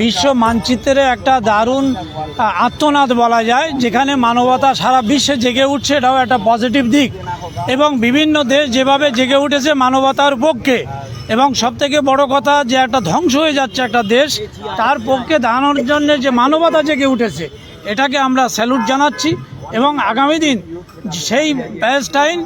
বিশ্ব মানচিত্রে একটা দারুণ আত্মনাদ বলা যায়, যেখানে মানবতা সারা বিশ্বে জেগে উঠছে, এটাও একটা পজিটিভ দিক। এবং বিভিন্ন দেশ যেভাবে জেগে উঠেছে মানবতার পক্ষে, এবং সবথেকে বড় কথা যে একটা ধ্বংস হয়ে যাচ্ছে একটা দেশ, তার পক্ষে দাঁড়ানোর জন্য যে মানবতা জেগে উঠেছে, এটাকে আমরা স্যালুট জানাচ্ছি, এবং আগামী দিন সেই প্যালেস্টাইন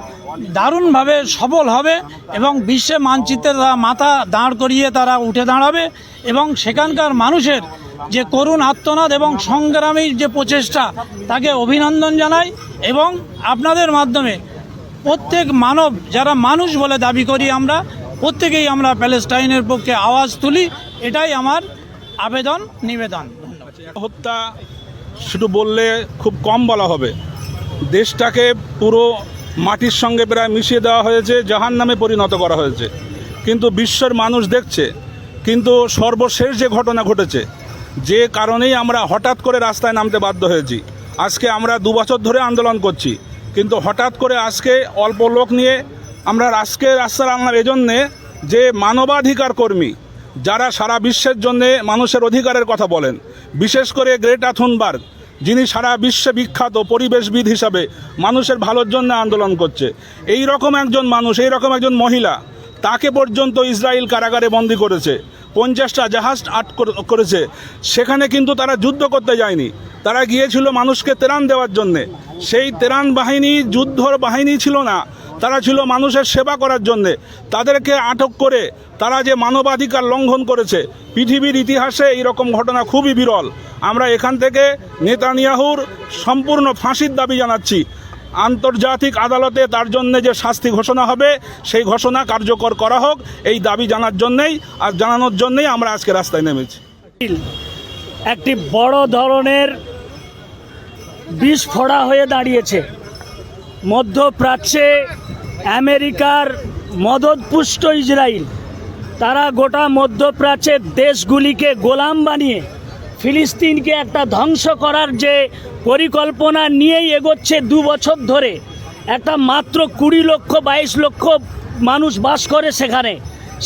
দারুণভাবে সবল হবে, এবং বিশ্বে মানচিত্রে তারা মাথা দাঁড় করিয়ে তারা উঠে দাঁড়াবে এবং সেখানকার মানুষের যে করুণ আত্মনাদ এবং সংগ্রামীর যে প্রচেষ্টা, তাকে অভিনন্দন জানাই এবং আপনাদের মাধ্যমে প্রত্যেক মানব, যারা মানুষ বলে দাবি করি আমরা, প্রত্যেকেই আমরা প্যালেস্টাইনের পক্ষে আওয়াজ তুলি, এটাই আমার আবেদন, নিবেদন। হত্যা শুধু বললে খুব কম বলা হবে। দেশটাকে পুরো মাটির সঙ্গে প্রায় মিশিয়ে দেওয়া হয়েছে জাহান নামে পরিণত করা হয়েছে। কিন্তু বিশ্বের মানুষ দেখছে কিন্তু সর্বশেষ যে ঘটনা ঘটেছে, যে কারণেই আমরা হঠাৎ করে রাস্তায় নামতে বাধ্য হয়েছি। আজকে আমরা দু বছর ধরে আন্দোলন করছি, কিন্তু হঠাৎ করে আজকে অল্প লোক নিয়ে আমরা আজকে রাস্তা আনলাম এজন্যে যে মানবাধিকার কর্মী, যারা সারা বিশ্বের জন্যে মানুষের অধিকারের কথা বলেন, বিশেষ করে গ্রেটা থুনবার্গ, যিনি সারা বিশ্বে বিখ্যাত পরিবেশবিদ হিসাবে মানুষের ভালোর জন্য আন্দোলন করছে। এই রকম একজন মানুষ এই রকম একজন মহিলা, তাকে পর্যন্ত ইসরায়েল কারাগারে বন্দি করেছে। পঞ্চাশটা জাহাজ আট করেছে। সেখানে কিন্তু তারা যুদ্ধ করতে যায়নি। তারা গিয়েছিল মানুষকে তেরান দেওয়ার জন্যে। সেই তেরান বাহিনী, যুদ্ধর বাহিনী ছিল না। তারা ছিল মানুষের সেবা করার জন্যে। তাদেরকে আটক করে তারা যে মানবাধিকার লঙ্ঘন করেছে, পৃথিবীর ইতিহাসে এই রকম ঘটনা খুবই বিরল। আমরা এখান থেকে নেতানিয়াহুর সম্পূর্ণ ফাঁসির দাবি জানাচ্ছি। আন্তর্জাতিক আদালতে তার জন্য যে শাস্তি ঘোষণা হবে, সেই ঘোষণা কার্যকর করা হোক, এই দাবি জানার জন্যেই আর জানানোর জন্যেই আমরা আজকে রাস্তায় নেমেছি। একটি বড় ধরনের বিস্ফোড়া হয়ে দাঁড়িয়েছে। মধ্যপ্রাচ্যে আমেরিকার মদতপুষ্ট ইসরায়েল, তারা গোটা মধ্যপ্রাচ্যের দেশগুলিকে গোলাম বানিয়ে ফিলিস্তিনকে একটা ধ্বংস করার যে পরিকল্পনা নিয়েই এগোচ্ছে দু বছর ধরে। একটা মাত্র কুড়ি লক্ষ, বাইশ লক্ষ মানুষ বাস করে সেখানে।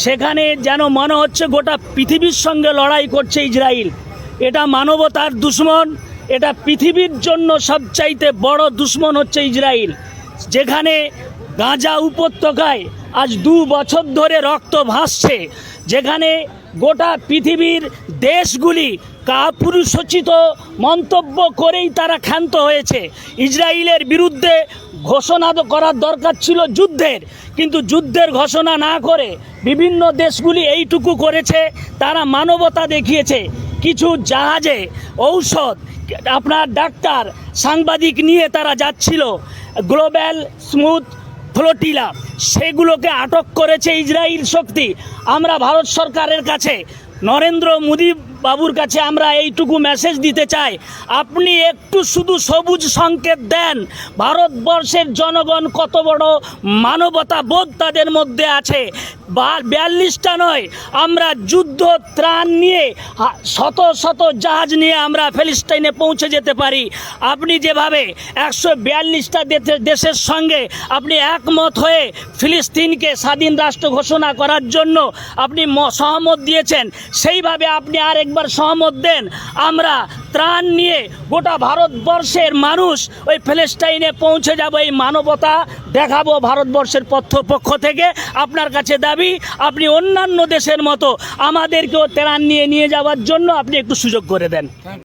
সেখানে যেন মনে হচ্ছে গোটা পৃথিবীর সঙ্গে লড়াই করছে ইসরায়েল এটা মানবতার দুশ্মন, এটা পৃথিবীর জন্য সবচাইতে বড় দুশ্মন হচ্ছে ইসরায়েল যেখানে গাঁজা উপত্যকায় আজ দু বছর ধরে রক্ত ভাসছে। যেখানে গোটা পৃথিবীর দেশগুলি কাপুরুষোচিত মন্তব্য করেই তারা ক্ষান্ত হয়েছে। ইসরায়েলের বিরুদ্ধে ঘোষণা করার দরকার ছিল যুদ্ধের। কিন্তু যুদ্ধের ঘোষণা না করে বিভিন্ন দেশগুলি এইটুকু করেছে, তারা মানবতা দেখিয়েছে। কিছু জাহাজে ঔষধ, আপনার ডাক্তার, সাংবাদিক নিয়ে তারা যাচ্ছিল। গ্লোবাল স্মুথ ফ্লোটিলা, সেগুলোকে আটক করেছে ইসরায়েল শক্তি। আমরা ভারত সরকারের কাছে নরেন্দ্র মোদী বাবুর কাছে আমরা এইটুকু মেসেজ দিতে চাই। আপনি একটু শুধু সবুজ সংকেত দেন। ভারতবর্ষের জনগণ কত বড় মানবতা বোধ তাদের মধ্যে আছে। বা বিয়াল্লিশটা নয়, আমরা যুদ্ধ ত্রাণ নিয়ে শত শত জাহাজ নিয়ে আমরা ফিলিস্তাইনে পৌঁছে যেতে পারি। আপনি যেভাবে একশো বিয়াল্লিশটা দেশের সঙ্গে আপনি একমত হয়ে ফিলিস্তিনকে স্বাধীন রাষ্ট্র ঘোষণা করার জন্য আপনি সহমত দিয়েছেন, সেইভাবে আপনি আর একবার সহমত দেন, আমরা ত্রাণ নিয়ে গোটা ভারতবর্ষের মানুষ ওই ফেলেস্টাইনে পৌঁছে যাব, এই মানবতা দেখাবো ভারতবর্ষের পক্ষ থেকে। আপনার কাছে দাবি, আপনি অন্যান্য দেশের মতো আমাদেরকেও ত্রাণ নিয়ে নিয়ে যাওয়ার জন্য আপনি একটু সুযোগ করে দেন।